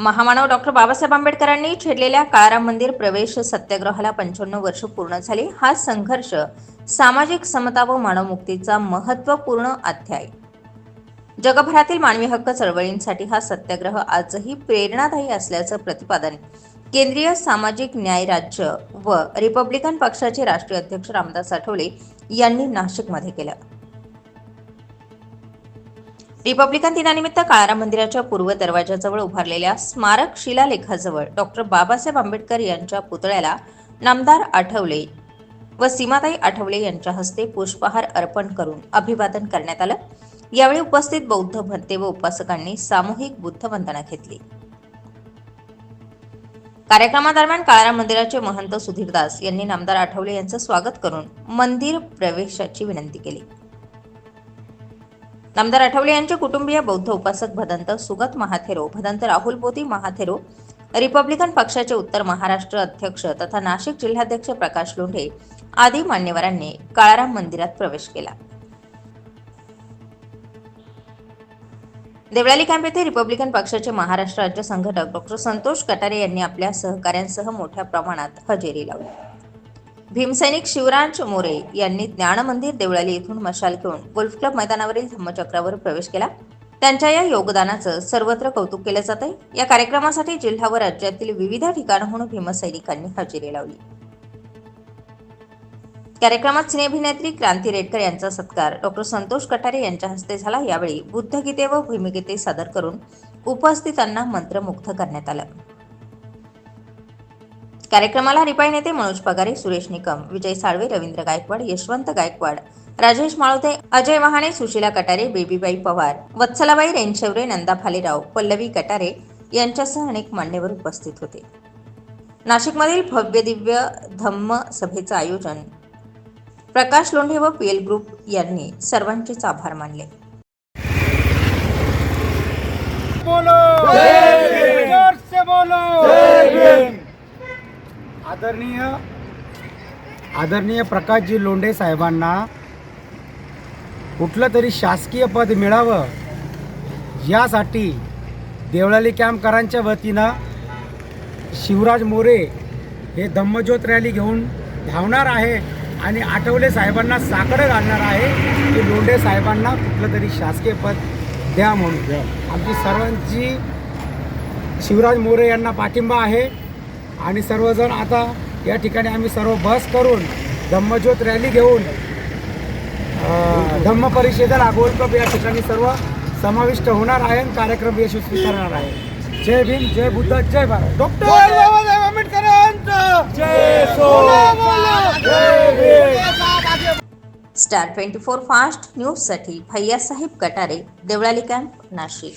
महामानव डॉक्टर बाबासाहेब आंबेडकरांनी छेडलेल्या काळाराम मंदिर प्रवेश सत्याग्रहाला पंच्याण्णव वर्ष पूर्ण झाली. हा संघर्ष सामाजिक समता व मानवमुक्तीचा महत्त्वपूर्ण अध्याय. जगभरातील मानवी हक्क चळवळींसाठी हा सत्याग्रह आजही प्रेरणादायी असल्याचं प्रतिपादन केंद्रीय सामाजिक न्याय राज्य व रिपब्लिकन पक्षाचे राष्ट्रीय अध्यक्ष रामदास आठवले यांनी नाशिकमध्ये केलं. रिपब्लिकन दिनानिमित्त काळाराम मंदिराच्या पूर्व दरवाजाजवळ उभारलेल्या स्मारक शिलालेखाजवळ डॉक्टर बाबासाहेब आंबेडकर यांच्या पुतळ्याला नामदार आठवले व सीमाताई आठवले यांच्या हस्ते पुष्पहार अर्पण करून अभिवादन करण्यात आलं. यावेळी उपस्थित बौद्ध भंते व उपासकांनी सामूहिक बुद्ध वंदना घेतली. कार्यक्रमादरम्यान काळाराम मंदिराचे महंत सुधीरदास यांनी नामदार आठवले यांचं स्वागत करून मंदिर प्रवेशाची विनंती केली. नामदार आठवले यांचे कुटुंबीय बौद्ध उपासक भदंत सुगत महाथेरो भदंत राहुल बोधी महाथेरो रिपब्लिकन पक्षाचे उत्तर महाराष्ट्र अध्यक्ष तथा नाशिक जिल्हाध्यक्ष प्रकाश लोंढे आदी मान्यवरांनी काळाराम मंदिरात प्रवेश केला. देवळाली कॅम्प येथे रिपब्लिकन पक्षाचे महाराष्ट्र राज्य संघटक डॉक्टर संतोष कटारे यांनी आपल्या सहकाऱ्यांसह मोठ्या प्रमाणात हजेरी लावली. भीमसैनिक शिवराज मोरे यांनी ज्ञानमंदिर देवळाली येथून मशाल घेऊन गोल्फ क्लब मैदानावरील धम्मचक्रावर प्रवेश केला. त्यांच्या या योगदानाचं सर्वत्र कौतुक केलं जात आहे या कार्यक्रमासाठी जिल्हा व राज्यातील विविध ठिकाणाहून भीमसैनिकांनी हजेरी लावली. कार्यक्रमात सिनेअभिनेत्री क्रांती रेडकर यांचा सत्कार डॉक्टर संतोष कटारे यांच्या हस्ते झाला. यावेळी बुद्धगीते व भूमिगीते सादर करून उपस्थितांना मंत्रमुग्ध करण्यात आलं. कार्यक्रमाला रिपाई नेते मनोज पगारे सुरेश निकम विजय साळवे रवींद्र गायकवाड यशवंत गायकवाड राजेश माळुते अजय वहाणे सुशीला कटारे बेबीबाई पवार वत्सलाबाई रेनशेवरे नंदा भालेराव पल्लवी कटारे यांच्यासह अनेक मान्यवर उपस्थित होते. नाशिकमधील भव्य दिव्य धम्म सभेचं आयोजन प्रकाश लोंढे व पीएल ग्रुप यांनी सर्वांचेच आभार मानले. बोलो! बोलो आदरणीय आदरणीय प्रकाशजी लोंढे साहेबांना कुठलं तरी शासकीय पद मिळावं यासाठी देवळाली कॅम्पकरांच्या वतीनं शिवराज मोरे हे धम्मज्योत रॅली घेऊन धावणार आहे आणि आठवले साहेबांना साकडं घालणार आहे की लोंढे साहेबांना कुठलं तरी शासकीय पद द्या म्हणून. आमची सर्वांची शिवराज मोरे यांना पाठिंबा आहे. आणि सर्वजण आता या ठिकाणी आम्ही सर्व बस करून धम्मज्योत रॅली घेऊन धम्म परिषदेला कप या ठिकाणी सर्व समाविष्ट होणार आहे आणि कार्यक्रम यशस्वी करणार आहे. जय भीम जय बुद्ध जय भारत. डॉक्टर बाबासाहेब आंबेडकरांचं जय स्टार ट्वेंटी फोर फास्ट न्यूजसाठी भैयासाहेब कटारे देवळाली कॅम्प नाशिक.